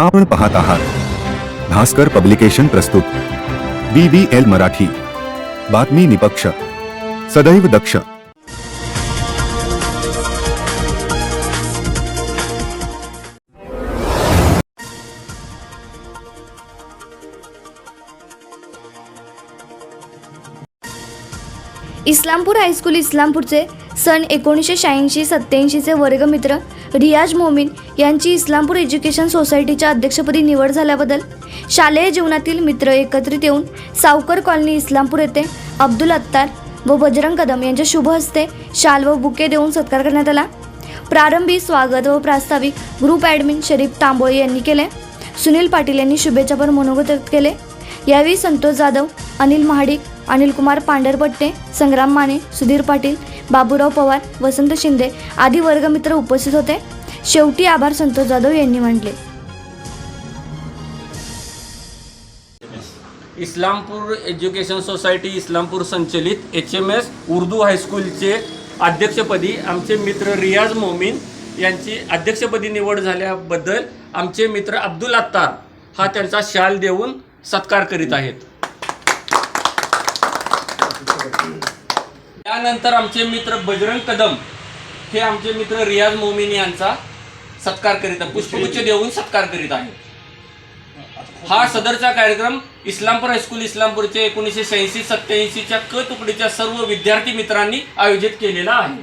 आपण पाहत आहात. भास्कर पब्लिकेशन प्रस्तुत. B B L Marathi. बातमी निपक्ष. सदैव दक्ष. इस्लामपूर हायस्कूल इस्लामपूरचे सन एकोणीसशे शहाऐंशी सत्याऐंशीचे वर्गमित्र रियाज मोमीन यांची इस्लामपूर एज्युकेशन सोसायटीच्या अध्यक्षपदी निवड झाल्याबद्दल शालेय जीवनातील मित्र एकत्रित येऊन सावकर कॉलनी इस्लामपूर येथे अब्दुल अत्तार व बजरंग कदम यांच्या शुभ हस्ते शाल व बुके देऊन सत्कार करण्यात आला. प्रारंभी स्वागत व प्रास्ताविक ग्रुप ॲडमिन शरीफ तांबोळे यांनी केले. सुनील पाटील यांनी शुभेच्छापर मनोगत केले. यावेळी संतोष जाधव अनिल महाडिक अनिलकुमार पांढरपट्टे संग्राम माने सुधीर पाटील बाबूराव पवार वसंत शिंदे आदी वर्गमित्र उपस्थित होते. शेवटी आभार संतोष जाधव यांनी मांडले इस्लामपूर एज्युकेशन सोसायटी इस्लामपूर संचलित एच एम एस उर्दू हायस्कूलचे अध्यक्षपदी आमचे मित्र रियाज मोमीन यांची अध्यक्षपदी निवड झाल्याबद्दल आमचे मित्र अब्दुल अत्तार हा त्यांचा शाल देऊन सत्कार करीत आहेत. त्यानंतर आमचे मित्र बजरंग कदम हे आमचे मित्र रियाज मोमीन यांचा सत्कार करीत पुष्पगुच्छ देऊन सत्कार करीत आहेत. हा सदरचा कार्यक्रम इस्लामपूर हायस्कूल इस्लामपूरच्या एकोणीसशे शहाऐंशी सत्याऐंशीच्या क तुकडीच्या सर्व विद्यार्थी मित्रांनी आयोजित केलेला आहे.